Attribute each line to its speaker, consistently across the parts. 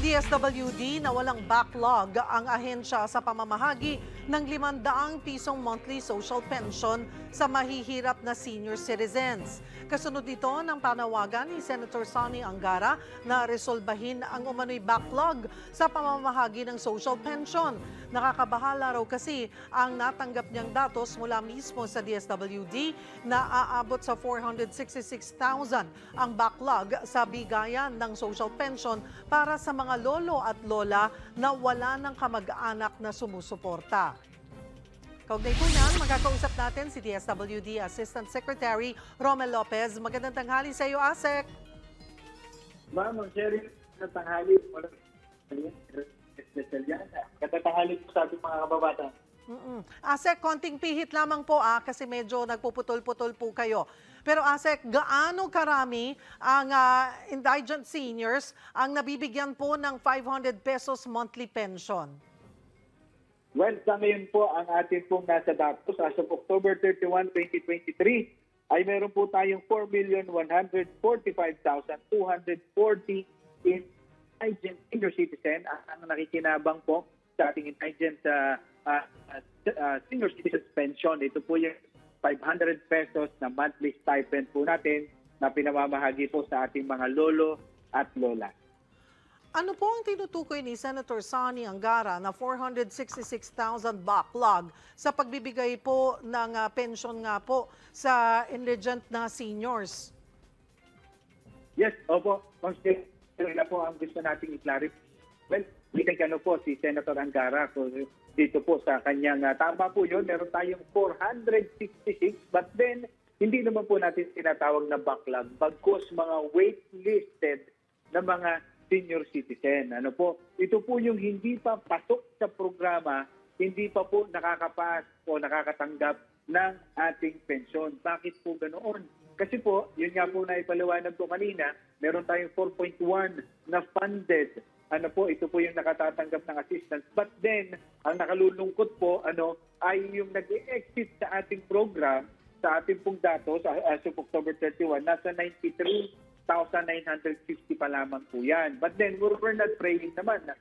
Speaker 1: DSWD na walang backlog ang ahensya sa pamamahagi ng 500 pisong monthly social pension sa mahihirap na senior citizens. Kasunod ito ng panawagan ni Senator Sonny Angara na resolbahin ang umano'y backlog sa pamamahagi ng social pension. Nakakabahala raw kasi ang natanggap niyang datos mula mismo sa DSWD na aabot sa 466,000 ang backlog sa bigayan ng social pension para sa mga lolo at lola na wala ng kamag-anak na sumusuporta. Kaugnay po niyan, magkakausap natin si DSWD Assistant Secretary Romel Lopez. Magandang tanghali sa iyo, ASEC.
Speaker 2: Ma'am, ang sharing ng tanghali, walang special yan. Katatahali po sa ating mga kababata.
Speaker 1: Mm-mm. ASEC, konting pihit lamang po ah, kasi medyo nagpuputol-putol po kayo. Pero ASEC, gaano karami ang ah, indigent seniors ang nabibigyan po ng 500 pesos monthly pension?
Speaker 2: Well, sa ngayon po, ang ating pong nasa datos as of October 31, 2023, ay meron po tayong 4,145,240 indigent senior citizen ang, ang nakikinabang po sa ating indigent uh, uh, uh, senior citizen pension. Ito po yung 500 pesos na monthly stipend po natin na pinamamahagi po sa ating mga lolo at lola.
Speaker 1: Ano po ang tinutukoy ni Senator Sonny Angara na 466,000 backlog sa pagbibigay po ng ah, pension nga po sa indigent na seniors?
Speaker 2: Yes, opo. Ito na po ang gusto nating i-clarify. Well, we think ano po si Senator Angara ko dito po sa kanyang uh, tama po yun, meron tayong 466 but then hindi naman po natin tinatawag na backlog bagkus mga waitlisted na mga senior citizen. Ano po? Ito po yung hindi pa pasok sa programa, hindi pa po nakakapas o nakakatanggap ng ating pensyon. Bakit po ganoon? Kasi po, yun nga po na ipaliwanag ko kanina, meron tayong 4.1 na funded. Ano po, ito po yung nakatatanggap ng assistance. But then, ang nakalulungkot po, ano, ay yung nag-exit sa ating program, sa ating pong datos, as of October 31, nasa 93,950 pa lamang po yan. But then, we're, we're not praying naman na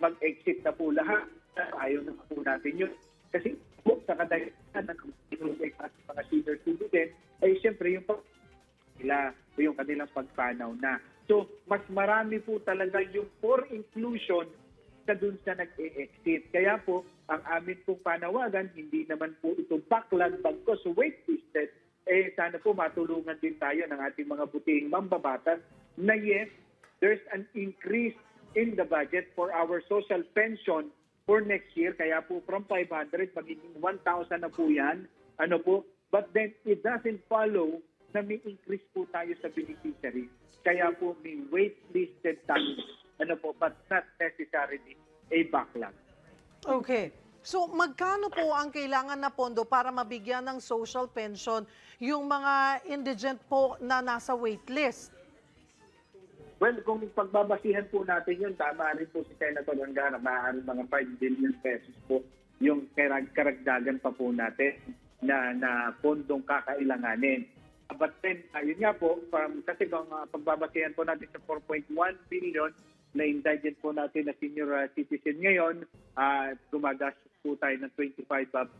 Speaker 2: mag-exit na po lahat. Ayaw na po natin yun. Kasi po, sa kadahilan ng mga senior citizen, ay siyempre yung pag nila o yung kanilang pagpanaw na. So, mas marami po talaga yung for inclusion sa dun sa nag-e-exit. Kaya po, ang amin pong panawagan, hindi naman po ito backlog bagkos waitlisted, eh sana po matulungan din tayo ng ating mga butihing mambabatas na yes, there's an increase in the budget for our social pension for next year. Kaya po from 500, magiging 1,000 na po yan. Ano po? But then it doesn't follow na may increase po tayo sa beneficiary. Kaya po may waitlisted tayo. Ano po? But not necessarily a backlog.
Speaker 1: Okay. So magkano po ang kailangan na pondo para mabigyan ng social pension yung mga indigent po na nasa waitlist?
Speaker 2: Well, kung pagbabasihan po natin yun, tama rin po si Senator Angara, maaari mga 5 billion pesos po yung karag karagdagan pa po natin na, na pondong kakailanganin. But then, ayun nga po, from, kasi kung uh, pagbabasihan po natin sa 4.1 billion na indigent po natin na senior uh, citizen ngayon, uh, gumagastos po tayo ng 25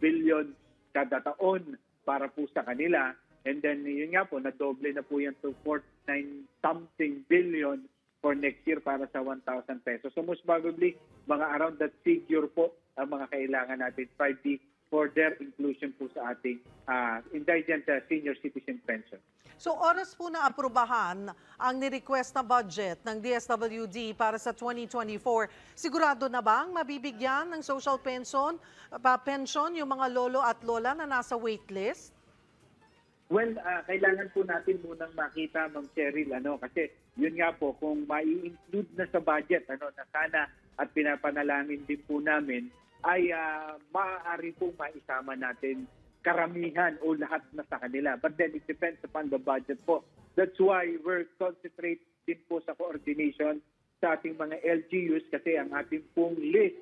Speaker 2: billion kada taon para po sa kanila. And then, yun nga po, nadoble na po yan to 49 something billion for next year para sa 1,000 pesos. So most probably, mga around that figure po ang mga kailangan natin, 5D, for their inclusion po sa ating uh, indigent uh, senior citizen pension.
Speaker 1: So oras po na aprubahan ang ni-request na budget ng DSWD para sa 2024, sigurado na bang mabibigyan ng social pension, pa pension yung mga lolo at lola na nasa waitlist?
Speaker 2: Well, ah, kailangan po natin munang makita, Ma'am Cheryl, ano, kasi yun nga po, kung mai-include na sa budget, ano, na sana at pinapanalangin din po namin, ay ah, maaari po maisama natin karamihan o lahat na sa kanila. But then it depends upon the budget po. That's why we're concentrate din po sa coordination sa ating mga LGUs kasi ang ating pong list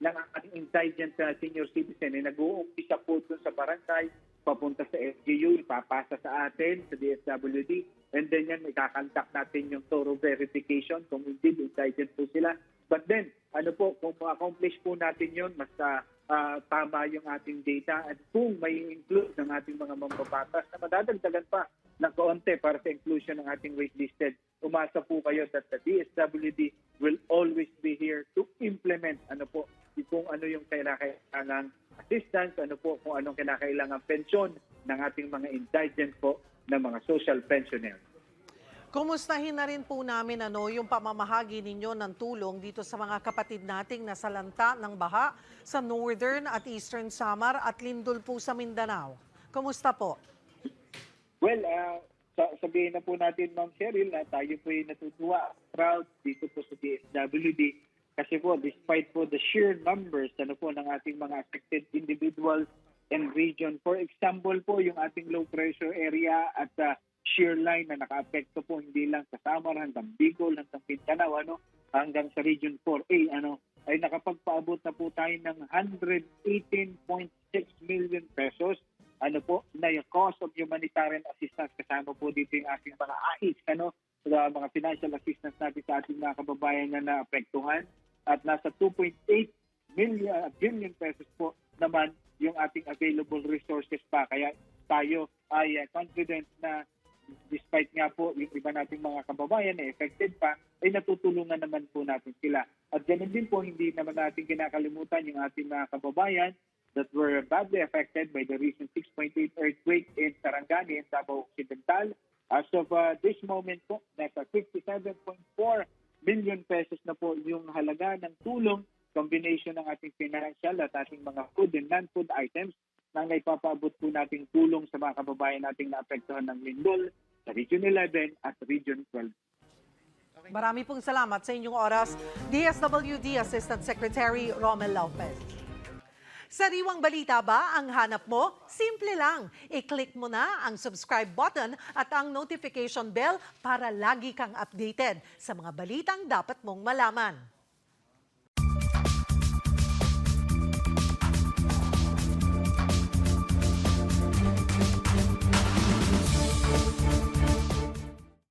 Speaker 2: ng ating indigent uh, senior citizen ay nag-uumpisa po dun sa barangay, papunta sa SGU, ipapasa sa atin, sa DSWD, and then yan, ikakantak natin yung thorough verification kung indeed indigent po sila. But then, ano po, kung ma-accomplish po natin yun, mas ah, ah, tama yung ating data at kung may include ng ating mga mambabatas na madadagdagan pa ng kaunti para sa inclusion ng ating waitlisted, umasa po kayo that the DSWD will always be here to implement ano po kung ano yung kailangan assistance, ano po kung anong kailangan pensyon ng ating mga indigent po ng mga social pensioners.
Speaker 1: Kumustahin na rin po namin ano, yung pamamahagi ninyo ng tulong dito sa mga kapatid nating nasalanta ng baha sa Northern at Eastern Samar at Lindol po sa Mindanao. Kumusta po?
Speaker 2: Well, sa- sabihin na po natin, Ma'am Cheryl, na tayo po ay natutuwa, proud dito po sa DSWD kasi po despite po the sheer numbers ano po ng ating mga affected individuals and region. For example po, yung ating low pressure area at uh, shear line na naka-apekto po hindi lang sa Samar hanggang Bicol hanggang Mindanao ano hanggang sa region 4A ano ay nakapagpaabot na po tayo ng 118.6 million pesos ano po, na yung cost of humanitarian assistance kasama po dito yung ating mga AIS, ano, sa mga financial assistance natin sa ating mga kababayan na naapektuhan. At nasa 2.8 million, billion pesos po naman yung ating available resources pa. Kaya tayo ay uh, confident na despite nga po yung iba nating mga kababayan na affected pa, ay natutulungan naman po natin sila. At ganun din po, hindi naman natin kinakalimutan yung ating mga kababayan that were badly affected by the recent 6.8 earthquake in Sarangani and Davao Occidental. As of uh, this moment po, nasa 57.4 million pesos na po yung halaga ng tulong combination ng ating financial at ating mga food and non-food items na naipapaabot po nating tulong sa mga kababayan nating naapektuhan ng lindol sa Region 11 at Region 12.
Speaker 1: Marami pong salamat sa inyong oras, DSWD Assistant Secretary Romel Lopez. Sariwang balita ba ang hanap mo? Simple lang. I-click mo na ang subscribe button at ang notification bell para lagi kang updated sa mga balitang dapat mong malaman.